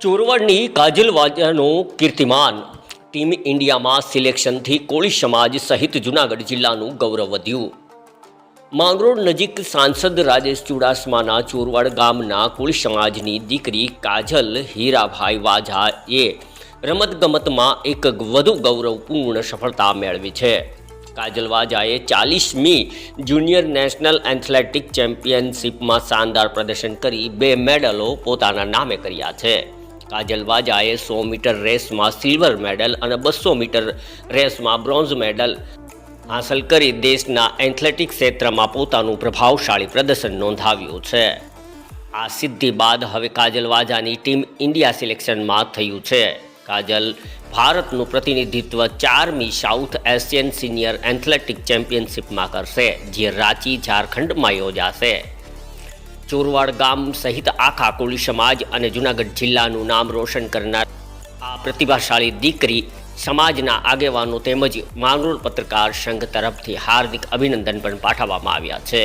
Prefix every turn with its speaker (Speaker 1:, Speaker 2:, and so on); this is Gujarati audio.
Speaker 1: ચોરવાડની કાજલ વાજાનો કીર્તિમાન. ટીમ ઇન્ડિયામાં સિલેક્શનથી કોળી સમાજ સહિત જૂનાગઢ જિલ્લાનું ગૌરવ વધ્યું. માંગરોળ નજીક સાંસદ રાજેશ ચુડાસમાના ચોરવાડ ગામના કોળી સમાજની દીકરી કાજલ હીરાભાઈ વાઝાએ રમતગમતમાં એક વધુ ગૌરવપૂર્ણ સફળતા મેળવી છે. કાજલ વાજાએ ચાલીસમી જુનિયર નેશનલ એથ્લેટિક ચેમ્પિયનશિપમાં શાનદાર પ્રદર્શન કરી બે મેડલો પોતાના નામે કર્યા છે. કાજલ વાજાએ સો મીટર રેસમાં સિલ્વર મેડલ અને બસો મીટર રેસમાં બ્રોન્ઝ મેડલ હાંસલ કરી દેશના એથ્લેટિક ક્ષેત્રમાં પોતાનું પ્રભાવશાળી પ્રદર્શન નોંધાવ્યું છે. આ સિદ્ધિ બાદ હવે કાજલ વાજાની ટીમ ઇન્ડિયા સિલેક્શનમાં થયું છે. કાજલ ભારતનું પ્રતિનિધિત્વ ચારમી સાઉથ એશિયન સિનિયર એથ્લેટિક ચેમ્પિયનશિપમાં કરશે, જે રાંચી, ઝારખંડમાં યોજાશે. ચોરવાડ ગામ સહિત આખા કોળી સમાજ અને જૂનાગઢ જિલ્લાનું નામ રોશન કરનાર આ પ્રતિભાશાળી દીકરી સમાજના આગેવાનો તેમજ માંગરોળ પત્રકાર સંઘ તરફથી હાર્દિક અભિનંદન પણ પાઠવવામાં આવ્યા છે.